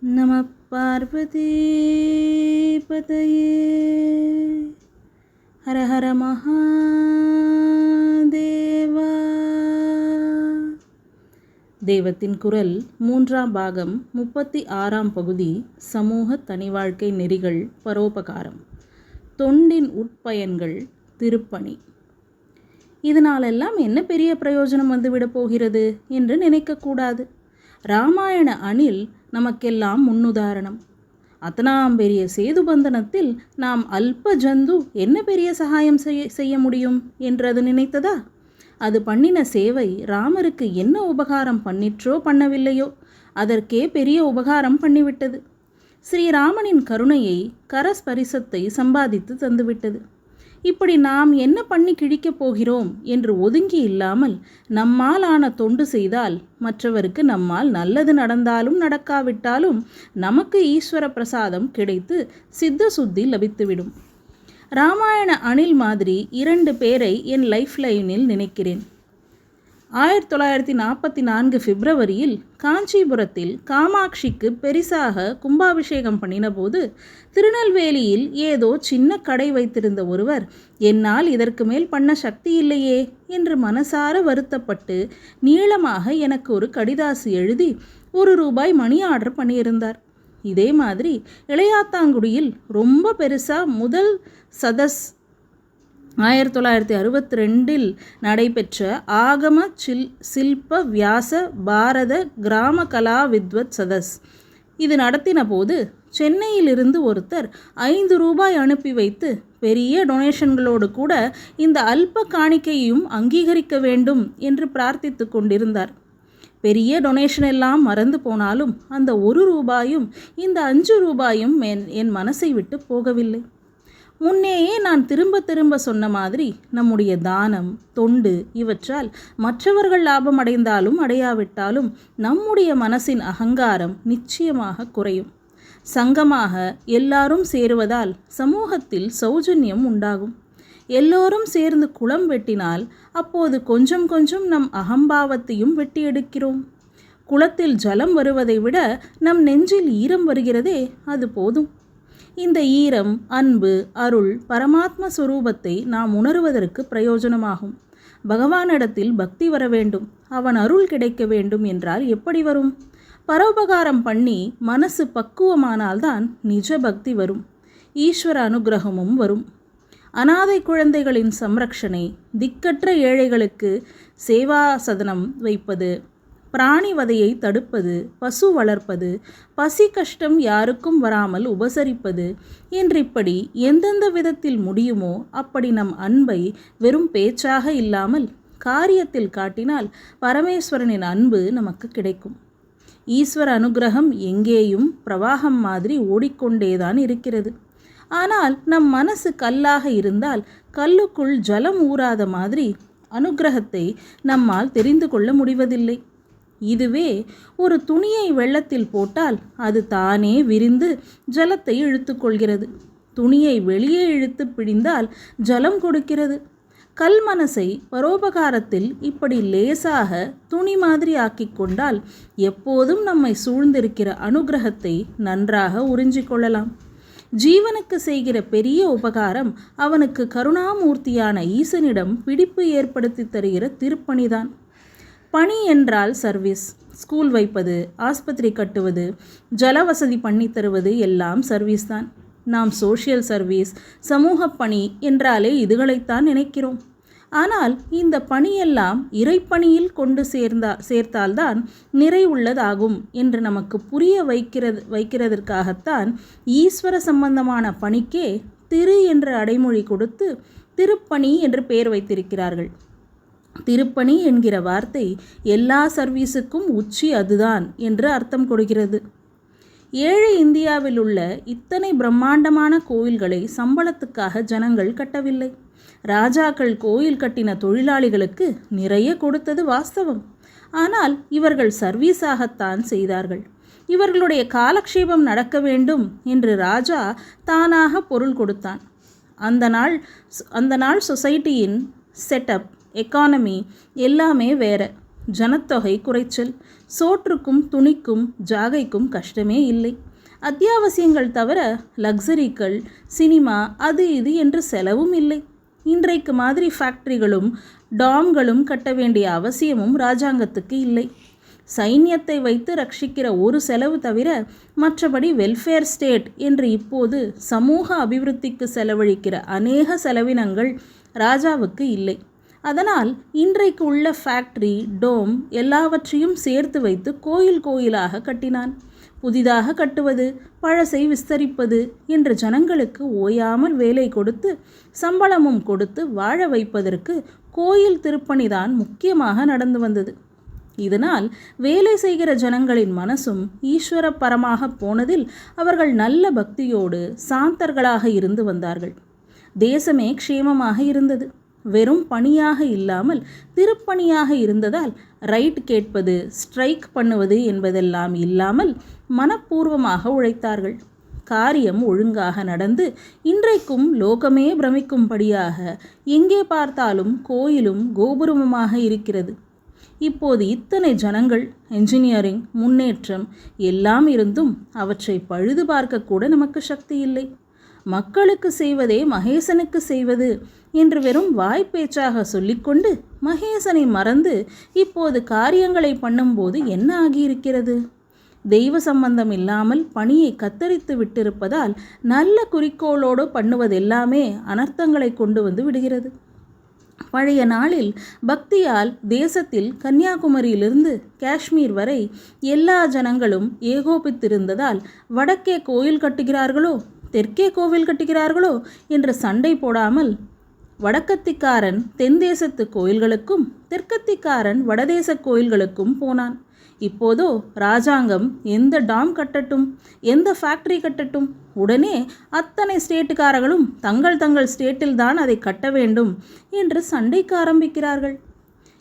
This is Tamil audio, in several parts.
நம பார்வதி பதையே ஹர ஹர மகாதேவா தெய்வத்தின் குரல் மூன்றாம் பாகம் முப்பத்தி ஆறாம் பகுதி சமூக தனி வாழ்க்கை நெறிகள் பரோபகாரம். தொண்டின் உட்பயன்கள் திருப்பணி. இதனாலெல்லாம் என்ன பெரிய பிரயோஜனம் வந்துவிடப் போகிறது என்று நினைக்கக்கூடாது ராமாயண அணில் நமக்கெல்லாம் முன்னுதாரணம். அத்தனாம் பெரிய சேதுபந்தனத்தில் நாம் அல்ப ஜந்து என்ன பெரிய சகாயம் செய்ய செய்ய முடியும் என்று அது நினைத்ததா? அது பண்ணின சேவை ராமருக்கு என்ன உபகாரம் பண்ணிற்றோ பண்ணவில்லையோ அதற்கே பெரிய உபகாரம் பண்ணிவிட்டது. ஸ்ரீராமனின் கருணையை கரஸ்பரிசத்தை சம்பாதித்து தந்துவிட்டது. இப்படி நாம் என்ன பண்ணி கிழிக்கப் போகிறோம் என்று ஒதுங்கி இல்லாமல் நம்மால் ஆன தொண்டு செய்தால் மற்றவருக்கு நம்மால் நல்லது நடந்தாலும் நடக்காவிட்டாலும் நமக்கு ஈஸ்வர பிரசாதம் கிடைத்து சித்த சுத்தி லபித்துவிடும். ராமாயண அணில் மாதிரி இரண்டு பேரை என் லைஃப் லைனில் நினைக்கிறேன். ஆயிரத்தி தொள்ளாயிரத்தி நாற்பத்தி நான்கு பிப்ரவரியில் காஞ்சிபுரத்தில் காமாட்சிக்கு பெரிசாக கும்பாபிஷேகம் பண்ணினபோது திருநெல்வேலியில் ஏதோ சின்ன கடை வைத்திருந்த ஒருவர் என்னால் இதற்கு மேல் பண்ண சக்தி இல்லையே என்று மனசார வருத்தப்பட்டு நீளமாக எனக்கு ஒரு கடிதாசு எழுதி ஒரு ரூபாய் மணி ஆர்டர் பண்ணியிருந்தார். இதே மாதிரி இளையாத்தாங்குடியில் ரொம்ப பெருசாக முதல் சதஸ் ஆயிரத்தி தொள்ளாயிரத்தி அறுபத்தி ரெண்டில் நடைபெற்ற ஆகம சில் சில்ப வியாச பாரத கிராம கலா வித்வத் சதஸ். இது நடத்தின போது சென்னையிலிருந்து ஒருத்தர் ஐந்து ரூபாய் அனுப்பி வைத்து பெரிய டொனேஷன்களோடு கூட இந்த அல்ப காணிக்கையும் அங்கீகரிக்க வேண்டும் என்று பிரார்த்தித்து கொண்டிருந்தார். பெரிய டொனேஷன் எல்லாம் மறந்து போனாலும் அந்த ஒரு ரூபாயும் இந்த அஞ்சு ரூபாயும் என் என் மனசை விட்டு போகவில்லை. முன்னேயே நான் திரும்ப திரும்ப சொன்ன மாதிரி நம்முடைய தானம் தொண்டு இவற்றால் மற்றவர்கள் லாபம் அடைந்தாலும் அடையாவிட்டாலும் நம்முடைய மனசின் அகங்காரம் நிச்சயமாக குறையும். சங்கமாக எல்லாரும் சேருவதால் சமூகத்தில் சௌஜன்யம் உண்டாகும். எல்லோரும் சேர்ந்து குளம் வெட்டினால் அப்போது கொஞ்சம் கொஞ்சம் நம் அகம்பாவத்தையும் வெட்டி எடுக்கிறோம். குளத்தில் ஜலம் வருவதை விட நம் நெஞ்சில் ஈரம் வருகிறதே அது போதும். இந்த ஈரம் அன்பு அருள் பரமாத்ம சுரூபத்தை நாம் உணருவதற்கு பிரயோஜனமாகும். பகவானிடத்தில் பக்தி வர வேண்டும். அவன் அருள் கிடைக்க வேண்டும் என்றால் எப்படி வரும்? பரோபகாரம் பண்ணி மனசு பக்குவமானால்தான் நிஜ பக்தி வரும். ஈஸ்வர அனுகிரகமும் வரும். அனாதை குழந்தைகளின் சம்ரக்ஷணை திக்கற்ற ஏழைகளுக்கு சேவா சதனம் வைப்பது பிராணி வதையை தடுப்பது பசு வளர்ப்பது பசி கஷ்டம் யாருக்கும் வராமல் உபசரிப்பது. என்றிப்படி எந்தெந்த விதத்தில் முடியுமோ அப்படி நம் அன்பை வெறும் பேச்சாக இல்லாமல் காரியத்தில் காட்டினால் பரமேஸ்வரனின் அன்பு நமக்கு கிடைக்கும். ஈஸ்வர அனுகிரகம் எங்கேயும் பிரவாகம் மாதிரி ஓடிக்கொண்டேதான் இருக்கிறது. ஆனால் நம் மனசு கல்லாக இருந்தால் கல்லுக்குள் ஜலம் ஊறாத மாதிரி அனுகிரகத்தை நம்மால் தெரிந்து கொள்ள முடிவதில்லை. இதுவே ஒரு துணியை வெள்ளத்தில் போட்டால் அது தானே விரிந்து ஜலத்தை இழுத்துக்கொள்கிறது. துணியை வெளியே இழுத்து பிடிந்தால் ஜலம் கொடுக்கிறது. கல் மனசை பரோபகாரத்தில் இப்படி லேசாக துணி மாதிரி ஆக்கி கொண்டால் எப்போதும் நம்மை சூழ்ந்திருக்கிற அனுகிரகத்தை நன்றாக உறிஞ்சிக்கொள்ளலாம் ஜீவனுக்கு செய்கிற பெரிய உபகாரம் அவனுக்கு கருணாமூர்த்தியான ஈசனிடம் பிடிப்பு ஏற்படுத்தி தருகிற திருப்பணிதான். பணி என்றால் சர்வீஸ். ஸ்கூல் வைப்பது ஆஸ்பத்திரி கட்டுவது ஜல வசதி பண்ணி தருவது எல்லாம் சர்வீஸ் தான். நாம் சோஷியல் சர்வீஸ் சமூக பணி என்றாலே இதுகளைத்தான் நினைக்கிறோம். ஆனால் இந்த பணியெல்லாம் இறைப்பணியில் கொண்டு சேர்ந்தா சேர்த்தால்தான் நிறைவுள்ளதாகும் என்று நமக்கு புரிய வைக்கிறது வைக்கிறதற்காகத்தான் ஈஸ்வர சம்பந்தமான பணிக்கே திரு என்ற அடைமொழி கொடுத்து திருப்பணி என்று பெயர் வைத்திருக்கிறார்கள். திருப்பணி என்கிற வார்த்தை எல்லா சர்வீஸுக்கும் உச்சி அதுதான் என்று அர்த்தம் கொடுக்கிறது. ஏழை இந்தியாவில் உள்ள இத்தனை பிரம்மாண்டமான கோயில்களை சம்பளத்துக்காக ஜனங்கள் கட்டவில்லை. ராஜாக்கள் கோயில் கட்டின தொழிலாளிகளுக்கு நிறைய கொடுத்தது வாஸ்தவம். ஆனால் இவர்கள் சர்வீஸாகத்தான் செய்தார்கள். இவர்களுடைய காலக்ஷேபம் நடக்க வேண்டும் என்று ராஜா தானாக பொருள் கொடுத்தான். அந்த நாள் அந்த நாள் சொசைட்டியின் செட்டப் எக்கானமி எல்லாமே வேற. ஜனத்தொகை குறைச்சல். சோற்றுக்கும் துணிக்கும் ஜாகைக்கும் கஷ்டமே இல்லை. அத்தியாவசியங்கள் தவிர லக்ஸரிகள் சினிமா அது இது என்று செலவும் இல்லை. இன்றைக்கு மாதிரி ஃபேக்டரிகளும் டாம்களும் கட்ட வேண்டிய அவசியமும் ராஜாங்கத்துக்கு இல்லை. சைன்யத்தை வைத்து ரட்சிக்கிற ஒரு செலவு தவிர மற்றபடி வெல்ஃபேர் ஸ்டேட் என்று இப்போது சமூக அபிவிருத்திக்கு செலவழிக்கிற அநேக செலவினங்கள் ராஜாவுக்கு இல்லை. அதனால் இன்றைக்கு உள்ள ஃபேக்டரி டோம் எல்லாவற்றையும் சேர்த்து வைத்து கோயில் கோயிலாக கட்டினான். புதிதாக கட்டுவது பழசை விஸ்தரிப்பது என்று ஜனங்களுக்கு ஓயாமல் வேலை கொடுத்து சம்பளமும் கொடுத்து வாழ வைப்பதற்கு கோயில் திருப்பணிதான் முக்கியமாக நடந்து வந்தது. இதனால் வேலை செய்கிற ஜனங்களின் மனசும் ஈஸ்வர பரமாக போனதில் அவர்கள் நல்ல பக்தியோடு சாந்தர்களாக இருந்து வந்தார்கள். தேசமே க்ஷேமமாக இருந்தது. வெறும் பணியாக இல்லாமல் திருப்பணியாக இருந்ததால் ரைட் கேட்பது ஸ்ட்ரைக் பண்ணுவது என்பதெல்லாம் இல்லாமல் மனப்பூர்வமாக உழைத்தார்கள். காரியம் ஒழுங்காக நடந்து இன்றைக்கும் லோகமே பிரமிக்கும்படியாக எங்கே பார்த்தாலும் கோயிலும் கோபுரமுமாக இருக்கிறது. இப்போது இத்தனை ஜனங்கள் என்ஜினியரிங் முன்னேற்றம் எல்லாம் இருந்தும் அவற்றை பழுது பார்க்கக்கூட நமக்கு சக்தி இல்லை. மக்களுக்கு செய்வதே மகேசனுக்கு செய்வது என்று வெறும் வாய்ப்பேச்சாக சொல்லிக்கொண்டு மகேசனை மறந்து இப்போது காரியங்களை பண்ணும்போது என்ன ஆகியிருக்கிறது? தெய்வ சம்பந்தம் இல்லாமல் பணியை கத்தரித்து விட்டிருப்பதால் நல்ல குறிக்கோளோடு பண்ணுவதெல்லாமே அனர்த்தங்களை கொண்டு வந்து விடுகிறது. பழைய நாளில் பக்தியால் தேசத்தில் கன்னியாகுமரியிலிருந்து காஷ்மீர் வரை எல்லா ஜனங்களும் ஏகோபித்திருந்ததால் வடக்கே கோயில் கட்டுகிறார்களோ? தெற்கே கோவில் கட்டுகிறார்களோ என்று சண்டை போடாமல் வடக்கத்திக்காரன் தென்தேசத்து கோயில்களுக்கும் தெற்கத்திக்காரன் வடதேச கோயில்களுக்கும் போனான். இப்போதோ ராஜாங்கம் எந்த டாம் கட்டட்டும் எந்த ஃபேக்டரி கட்டட்டும் உடனே அத்தனை ஸ்டேட்டுக்காரர்களும் தங்கள் தங்கள் ஸ்டேட்டில்தான் அதை கட்ட வேண்டும் என்று சண்டைக்கு ஆரம்பிக்கிறார்கள்.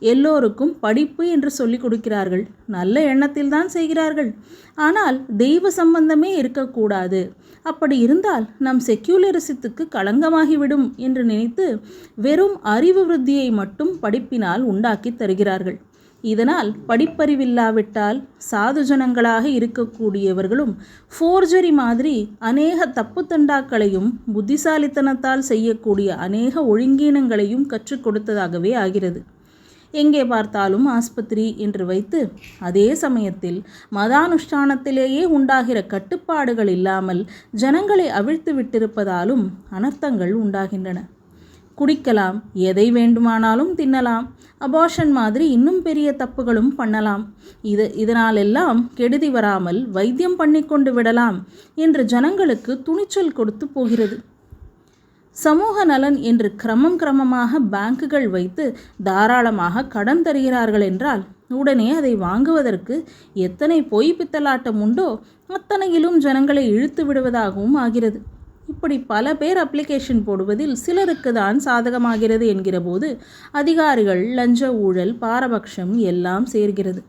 எல்லோருக்கும் படிப்பு என்று சொல்லிக் கொடுக்கிறார்கள். நல்ல எண்ணத்தில் தான் செய்கிறார்கள். ஆனால் தெய்வ சம்பந்தமே இருக்கக்கூடாது. அப்படி இருந்தால் நம் செக்யூலரிசத்துக்கு களங்கமாகிவிடும் என்று நினைத்து வெறும் அறிவு விருத்தியை மட்டும் படிப்பினால் உண்டாக்கி தருகிறார்கள். இதனால் படிப்பறிவில்லாவிட்டால் சாதுஜனங்களாக இருக்கக்கூடியவர்களும் ஃபோர்ஜரி மாதிரி அநேக தப்பு தண்டாக்களையும் புத்திசாலித்தனத்தால் செய்யக்கூடிய அநேக ஒழுங்கீனங்களையும் கற்றுக் கொடுத்ததாகவே ஆகிறது. எங்கே பார்த்தாலும் ஆஸ்பத்திரி என்று வைத்து அதே சமயத்தில் மதானுஷ்டானத்திலேயே உண்டாகிற கட்டுப்பாடுகள் இல்லாமல் ஜனங்களை அவிழ்த்து விட்டிருப்பதாலும் அனர்த்தங்கள் உண்டாகின்றன. குடிக்கலாம் எதை வேண்டுமானாலும் தின்னலாம் அபார்ஷன் மாதிரி இன்னும் பெரிய தப்புகளும் பண்ணலாம். இது இதனாலெல்லாம் கெடுதி வராமல் வைத்தியம் பண்ணிக்கொண்டு விடலாம் என்று ஜனங்களுக்கு துணிச்சல் கொடுத்து போகிறது. சமூக நலன் என்று கிரமம் கிரமமாக பேங்குகள் வைத்து தாராளமாக கடன் தருகிறார்கள் என்றால் உடனே அதை வாங்குவதற்கு எத்தனை பொய் பித்தலாட்டம் உண்டோ அத்தனையிலும் ஜனங்களை இழுத்து விடுவதாகவும் ஆகிறது. இப்படி பல பேர் அப்ளிகேஷன் போடுவதில் சிலருக்கு தான் சாதகமாகிறது என்கிறபோது அதிகாரிகள் லஞ்ச ஊழல் பாரபட்சம் எல்லாம் சேர்கிறது.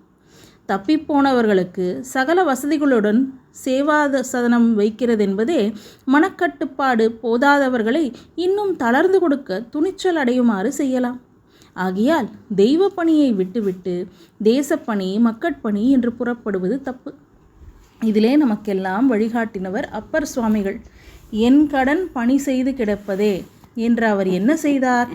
தப்பிப்போனவர்களுக்கு சகல வசதிகளுடன் சேவாத சதனம் வைக்கிறது என்பதே மனக்கட்டுப்பாடு போதாதவர்களை இன்னும் தளர்ந்து கொடுக்க துணிச்சல் அடையுமாறு செய்யலாம். ஆகையால் தெய்வ பணியை விட்டுவிட்டு தேசப்பணி மக்கட்பணி என்று புறப்படுவது தப்பு. இதிலே நமக்கெல்லாம் வழிகாட்டினவர் அப்பர் சுவாமிகள். என் கடன் பணி செய்து கிடப்பதே என்று அவர் என்ன செய்தார்?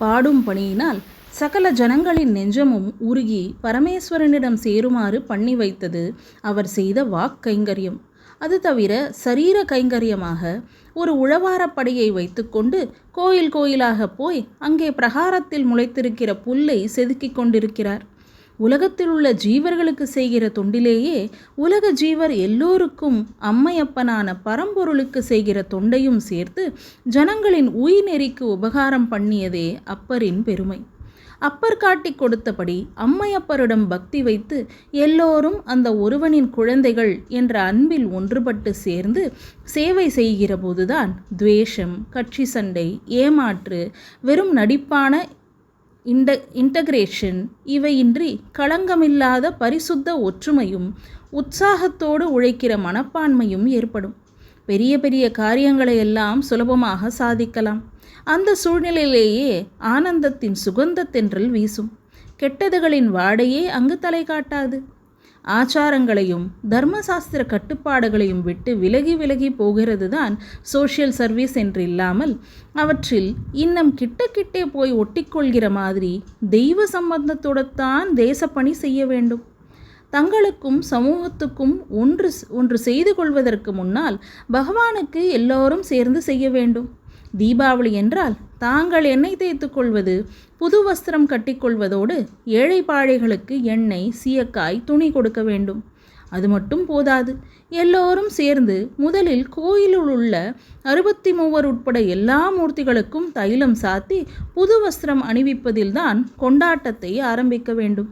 பாடும் பணியினால் சகல ஜனங்களின் நெஞ்சமும் உருகி பரமேஸ்வரனிடம் சேருமாறு பண்ணி வைத்தது அவர் செய்த வாக்கைங்கரியம் அது தவிர சரீர கைங்கரியமாக ஒரு உழவாரப்படையை வைத்துக்கொண்டு கோயில் கோயிலாக போய் அங்கே பிரகாரத்தில் முளைத்திருக்கிற புல்லை செதுக்கிக் கொண்டிருக்கிறார். உலகத்தில் உள்ள ஜீவர்களுக்கு செய்கிற தொண்டிலேயே உலக ஜீவர் எல்லோருக்கும் அம்மையப்பனான பரம்பொருளுக்கு செய்கிற தொண்டையும் சேர்த்து ஜனங்களின் உயிர் நெறிக்கு உபகாரம் பண்ணியதே அப்பரின் பெருமை. அப்பர் காட்டி கொடுத்தபடி அம்மையப்பரிடம் பக்தி வைத்து எல்லோரும் அந்த ஒருவனின் குழந்தைகள் என்ற அன்பில் ஒன்றுபட்டு சேர்ந்து சேவை செய்கிற போதுதான் துவேஷம் கட்சி சண்டை ஏமாற்று வெறும் நடிப்பான இன்ட இன்டகிரேஷன் இவையின்றி களங்கமில்லாத பரிசுத்த ஒற்றுமையும் உற்சாகத்தோடு உழைக்கிற மனப்பான்மையும் ஏற்படும். பெரிய பெரிய காரியங்களை எல்லாம் சுலபமாக சாதிக்கலாம். அந்த சூழ்நிலையிலேயே ஆனந்தத்தின் சுகந்த தென்றல் வீசும். கெட்டதுகளின் வாடையே அங்கு தலை காட்டாது. ஆச்சாரங்களையும் தர்மசாஸ்திர கட்டுப்பாடுகளையும் விட்டு விலகி விலகி போகிறது தான் சோஷியல் சர்வீஸ் என்று இல்லாமல் அவற்றில் இன்னும் கிட்ட கிட்டே போய் ஒட்டிக்கொள்கிற மாதிரி தெய்வ சம்பந்தத்துடன் தேசப்பணி செய்ய வேண்டும். தங்களுக்கும் சமூகத்துக்கும் ஒன்று ஒன்று செய்து கொள்வதற்கு முன்னால் பகவானுக்கு எல்லோரும் சேர்ந்து செய்ய வேண்டும். தீபாவளி என்றால் தாங்கள் எண்ணெய் தேய்த்து கொள்வது புது வஸ்திரம் கட்டிக்கொள்வதோடு ஏழை பாழைகளுக்கு எண்ணெய் சீயக்காய் துணி கொடுக்க வேண்டும். அது மட்டும் போதாது. எல்லோரும் சேர்ந்து முதலில் கோயிலில் உள்ள அறுபத்தி மூவர் உட்பட எல்லா மூர்த்திகளுக்கும் தைலம் சாத்தி புது வஸ்திரம் அணிவிப்பதில்தான் கொண்டாட்டத்தை ஆரம்பிக்க வேண்டும்.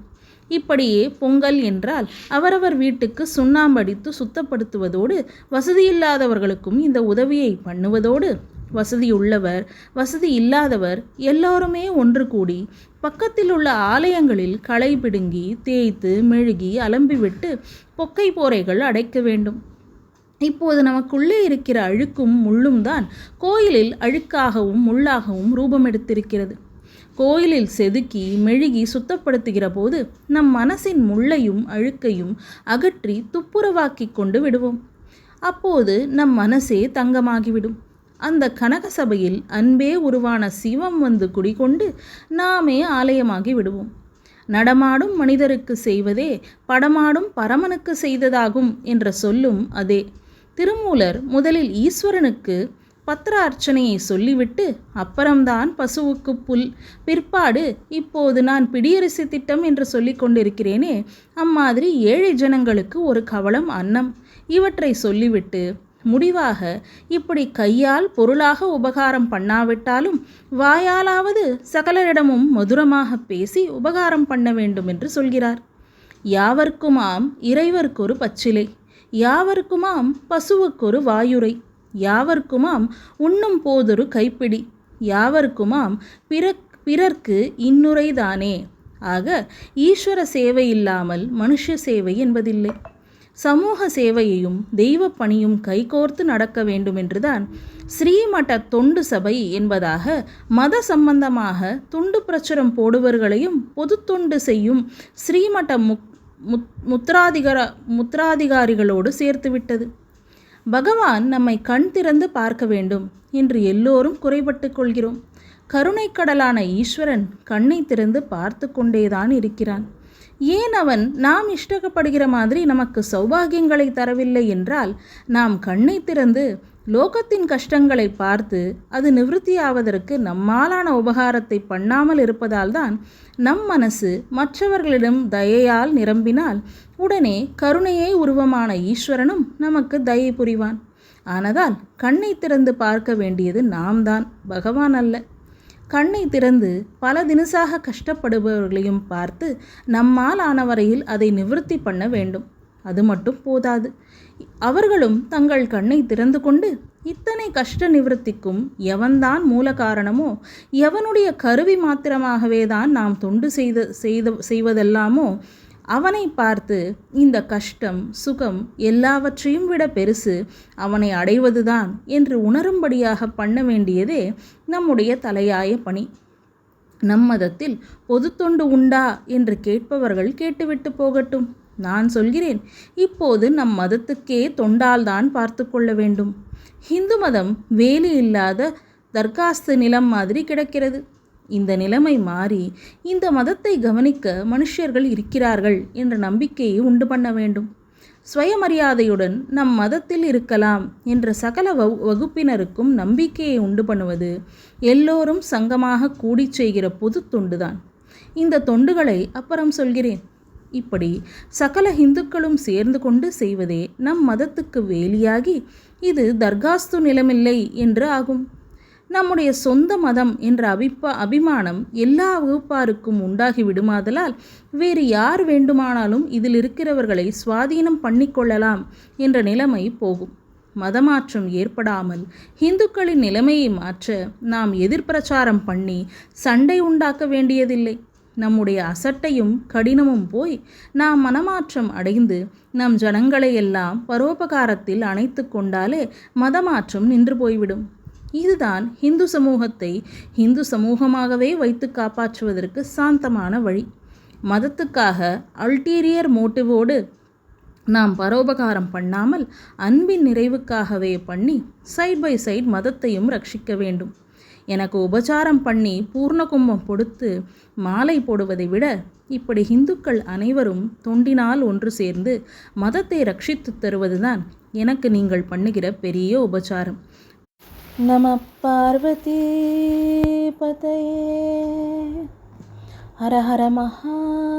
இப்படியே பொங்கல் என்றால் அவரவர் வீட்டுக்கு சுண்ணாம்படித்து சுத்தப்படுத்துவதோடு வசதியில்லாதவர்களுக்கும் இந்த உதவியை பண்ணுவதோடு வசதி உள்ளவர் வசதி இல்லாதவர் எல்லோருமே ஒன்று கூடி பக்கத்தில் உள்ள ஆலயங்களில் களை பிடுங்கி தேய்த்து மெழுகி அலம்பிவிட்டு பொக்கை போரைகள் அடைக்க வேண்டும். இப்போது நமக்குள்ளே இருக்கிற அழுக்கும் முள்ளும் தான் கோயிலில் அழுக்காகவும் முள்ளாகவும் ரூபமெடுத்திருக்கிறது. கோயிலில் செதுக்கி மெழுகி சுத்தப்படுத்துகிற போது நம் மனசின் முள்ளையும் அழுக்கையும் அகற்றி துப்புரவாக்கி கொண்டு விடுவோம். அப்போது நம் மனசே தங்கமாகிவிடும். அந்த கனக சபையில் அன்பே உருவான சிவம் வந்து குடிகொண்டு நாமே ஆலயமாகி விடுவோம். நடமாடும் மனிதருக்கு செய்வதே படமாடும் பரமனுக்கு செய்ததாகும் என்ற சொல்லும் அதே. திருமூலர் முதலில் ஈஸ்வரனுக்கு பத்திர அர்ச்சனையை சொல்லிவிட்டு அப்புறம்தான் பசுவுக்கு புல். பிற்பாடு இப்போது நான் பிடியரிசி திட்டம் என்று சொல்லிக் கொண்டிருக்கிறேனே அம்மாதிரி ஏழை ஜனங்களுக்கு ஒரு கவலம் அன்னம். இவற்றை சொல்லிவிட்டு முடிவாக இப்படி கையால் பொருளாக உபகாரம் பண்ணாவிட்டாலும் வாயாலாவது சகலரிடமும் மதுரமாக பேசி உபகாரம் பண்ண வேண்டும் என்று சொல்கிறார். யாவர்க்குமாம் இறைவர்க்கொரு பச்சிலை. யாவர்க்குமாம் பசுவுக்கொரு வாயுரை யாவர்க்குமாம் உண்ணும் போதொரு கைப்பிடி. யாவர்க்குமாம் பிற பிறர்க்கு இன்னுரைதானே ஆக ஈஸ்வர சேவை இல்லாமல் மனுஷ சேவை என்பதில்லை. சமூக சேவையையும் தெய்வ பணியும் கைகோர்த்து நடக்க வேண்டுமென்றுதான் ஸ்ரீமட்ட தொண்டு சபை என்பதாக மத சம்பந்தமாக துண்டு பிரச்சுரம் போடுவர்களையும் பொது தொண்டு செய்யும் ஸ்ரீமட்ட முக் முத்ராதிகார முத்ராதிகாரிகளோடு சேர்த்துவிட்டது. பகவான் நம்மை கண் திறந்து பார்க்க வேண்டும். என்று எல்லோரும் குறைபட்டு கொள்கிறோம். கருணைக்கடலான ஈஸ்வரன் கண்ணை திறந்து பார்த்து கொண்டேதான் இருக்கிறான். ஏன் அவன் நாம் இஷ்டப்படுகிற மாதிரி நமக்கு சௌபாகியங்களை தரவில்லை என்றால் நாம் கண்ணை திறந்து லோகத்தின் கஷ்டங்களை பார்த்து அது நிவர்த்தியாவதற்கு நம்மாலான உபகாரத்தை பண்ணாமல் இருப்பதால்தான் நம் மனசு மற்றவர்களிடம் தயையால் நிரம்பினால் உடனே கருணையை உருவமான ஈஸ்வரனும் நமக்கு தயை புரிவான். ஆனதால் கண்ணை திறந்து பார்க்க வேண்டியது நாம் தான் பகவான் அல்ல. கண்ணை திறந்து பல தினசாக கஷ்டப்படுபவர்களையும் பார்த்து நம்மால் ஆனவரையில் அதை நிவர்த்தி பண்ண வேண்டும். அது மட்டும் போதாது. அவர்களும் தங்கள் கண்ணை திறந்து கொண்டு இத்தனை கஷ்ட நிவர்த்திக்கும் எவன்தான் மூல காரணமோ எவனுடைய கருவி மாத்திரமாகவே தான் நாம் தொண்டு செய்த செய்த செய்வதெல்லாமோ அவனை பார்த்து இந்த கஷ்டம் சுகம் எல்லாவற்றையும் விட பெருசு அவனை அடைவதுதான் என்று உணரும்படியாக பண்ண வேண்டியதே நம்முடைய தலையாய பணி. நம் மதத்தில் பொது தொண்டு உண்டா என்று கேட்பவர்கள் கேட்டுவிட்டு போகட்டும். நான் சொல்கிறேன். இப்போது நம் மதத்துக்கே தொண்டால்தான் பார்த்து கொள்ள வேண்டும். ஹிந்து மதம் வேலி இல்லாத தர்காஸ்து நிலம் மாதிரி கிடக்கிறது. இந்த நிலைமை மாறி இந்த மதத்தை கவனிக்க மனுஷர்கள் இருக்கிறார்கள் என்ற நம்பிக்கையை உண்டு பண்ண வேண்டும். சுயமரியாதையுடன் நம் மதத்தில் இருக்கலாம் என்ற சகல வகுப்பினருக்கும் நம்பிக்கையை உண்டு பண்ணுவது எல்லோரும் சங்கமாக கூடி செய்கிற பொது தொண்டுதான். இந்த தொண்டுகளை அப்புறம் சொல்கிறேன். இப்படி சகல இந்துக்களும் சேர்ந்து கொண்டு செய்வதே நம் மதத்துக்கு வேலியாகி இது தர்காஸ்து நிலமில்லை என்று ஆகும். நம்முடைய சொந்த மதம் என்ற அபிப்ப அபிமானம் எல்லா வகுப்பாருக்கும் உண்டாகி விடுமாதலால் வேறு யார் வேண்டுமானாலும் இதில் இருக்கிறவர்களை சுவாதீனம் பண்ணிக்கொள்ளலாம் என்ற நிலைமை போகும். மதமாற்றம் ஏற்படாமல் இந்துக்களின் நிலைமையை மாற்ற நாம் எதிர்பிரச்சாரம் பண்ணி சண்டை உண்டாக்க வேண்டியதில்லை. நம்முடைய அசட்டையும் கடினமும் போய் நாம் மனமாற்றம் அடைந்து நம் ஜனங்களை எல்லாம் பரோபகாரத்தில் அணைத்து கொண்டாலே மதமாற்றம் நின்று போய்விடும். இதுதான் ஹிந்து சமூகத்தை ஹிந்து சமூகமாகவே வைத்து காப்பாற்றுவதற்கு சாந்தமான வழி. மதத்துக்காக அல்டீரியர் மோட்டிவோடு நாம் பரோபகாரம் பண்ணாமல் அன்பின் நிறைவுக்காகவே பண்ணி சைட் பை சைட் மதத்தையும் ரட்சிக்க வேண்டும். எனக்கு உபச்சாரம் பண்ணி பூர்ண கும்பம் மாலை போடுவதை விட இப்படி இந்துக்கள் அனைவரும் தொண்டினால் ஒன்று சேர்ந்து மதத்தை ரட்சித்து தருவதுதான் எனக்கு நீங்கள் பண்ணுகிற பெரிய உபச்சாரம். நம பார்வதி பதையே. ஹர ஹர மகாதேவா.